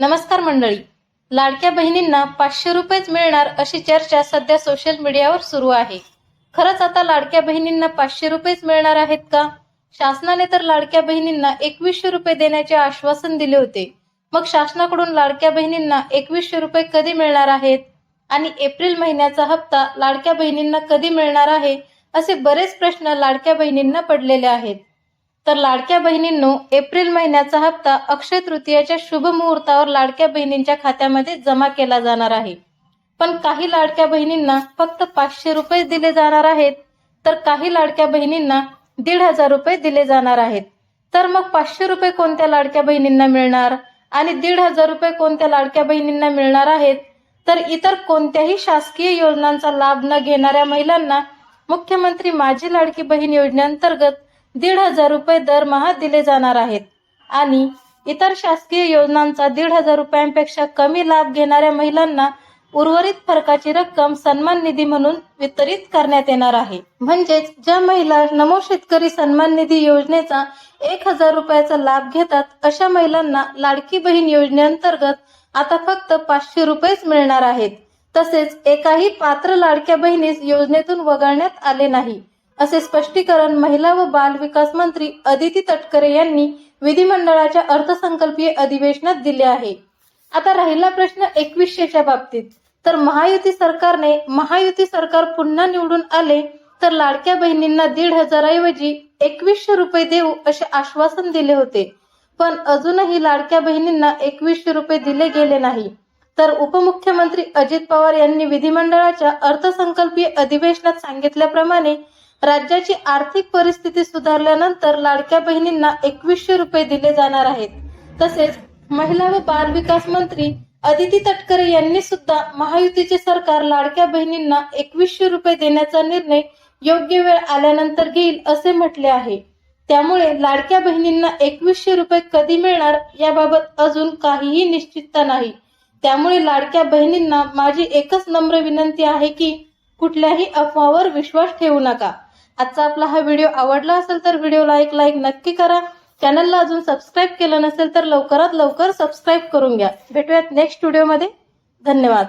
नमस्कार मंडळी. लाडक्या बहिणींना पाचशे रुपयेच मिळणार अशी चर्चा सध्या सोशल मीडियावर सुरू आहे. खरंच आता लाडक्या बहिणींना पाचशे रुपयेच मिळणार आहेत का? शासनाने तर लाडक्या बहिणींना एकवीसशे रुपये देण्याचे आश्वासन दिले होते. मग शासनाकडून लाडक्या बहिणींना एकवीसशे रुपये कधी मिळणार आहेत? आणि एप्रिल महिन्याचा हप्ता लाडक्या बहिणींना कधी मिळणार आहे? असे बरेच प्रश्न लाडक्या बहिणींना पडलेले आहेत. तर लाडक्या बहिणींनो एप्रिल महिन्याचा हप्ता अक्षय तृतीयाच्या शुभ मुहूर्तावर लाडक्या बहिणींच्या खात्यामध्ये जमा केला जाणार आहे. पण काही लाडक्या बहिणींना फक्त पाचशे रुपये दिले जाणार आहेत तर काही लाडक्या बहिणींना दीड हजार रुपये दिले जाणार आहेत. तर मग पाचशे रुपये कोणत्या लाडक्या बहिणींना मिळणार आणि दीड हजार रुपये कोणत्या लाडक्या बहिणींना मिळणार आहेत? तर इतर कोणत्याही शासकीय योजनांचा लाभ न घेणाऱ्या महिलांना मुख्यमंत्री माझी लाडकी बहीण योजनेअंतर्गत दीड हजार रुपये दरमहा दिले जाणार आहेत. आणि इतर शासकीय योजनांचा दीड हजार रुपयांपेक्षा कमी लाभ घेणाऱ्या महिलांना उर्वरित फरकाची रक्कम सन्मान निधी म्हणून वितरित करण्यात येणार आहे. म्हणजेच ज्या महिला नमो शेतकरी सन्मान निधी योजनेचा एक हजार रुपयाचा लाभ घेतात अशा महिलांना लाडकी बहीण योजनेअंतर्गत आता फक्त पाचशे रुपयेच मिळणार आहेत. तसेच एकाही पात्र लाडक्या बहिणीस योजनेतून वगळण्यात आले नाही. असे स्पष्टीकरण महिला व बाल विकास मंत्री अदिती तटकरे यांनी विधिमंडळाच्या अर्थसंकल्पीय अधिवेशनात दिले आहे. आता राहिला प्रश्न एकवीसशेच्या बाबतीत. तर महायुती सरकारने महायुती सरकार पुन्हा निवडून आले तर लाडक्या बहिणींना दीड हजाराऐवजी एकवीसशे रुपये देऊ असे आश्वासन दिले होते. पण अजूनही लाडक्या बहिणींना एकवीसशे रुपये दिले गेले नाही. तर उपमुख्यमंत्री अजित पवार यांनी विधिमंडळाच्या अर्थसंकल्पीय अधिवेशनात सांगितल्याप्रमाणे राज्याची आर्थिक परिस्थिती सुधारल्यानंतर लाडक्या बहिणींना एकवीसशे रुपये दिले जाणार आहेत. तसेच महिला व बाल विकास मंत्री अदिती तटकरे यांनी सुद्धा महायुतीचे सरकार लाडक्या बहिणींना एकवीसशे रुपये देण्याचा निर्णय योग्य वेळ आल्यानंतर घेईल असे म्हटले आहे. त्यामुळे लाडक्या बहिणींना एकवीसशे रुपये कधी मिळणार याबाबत अजून काहीही निश्चितता नाही. त्यामुळे लाडक्या बहिणींना माझी एकच नम्र विनंती आहे की कुठल्याही अफवावर विश्वास ठेवू नका. आजचा आपला हा व्हिडिओ आवडला असेल तर व्हिडिओला एक लाईक नक्की करा. चॅनलला अजून सबस्क्राईब केलं नसेल तर लवकरात लवकर सबस्क्राईब करून घ्या. भेटूयात नेक्स्ट व्हिडिओमध्ये धन्यवाद.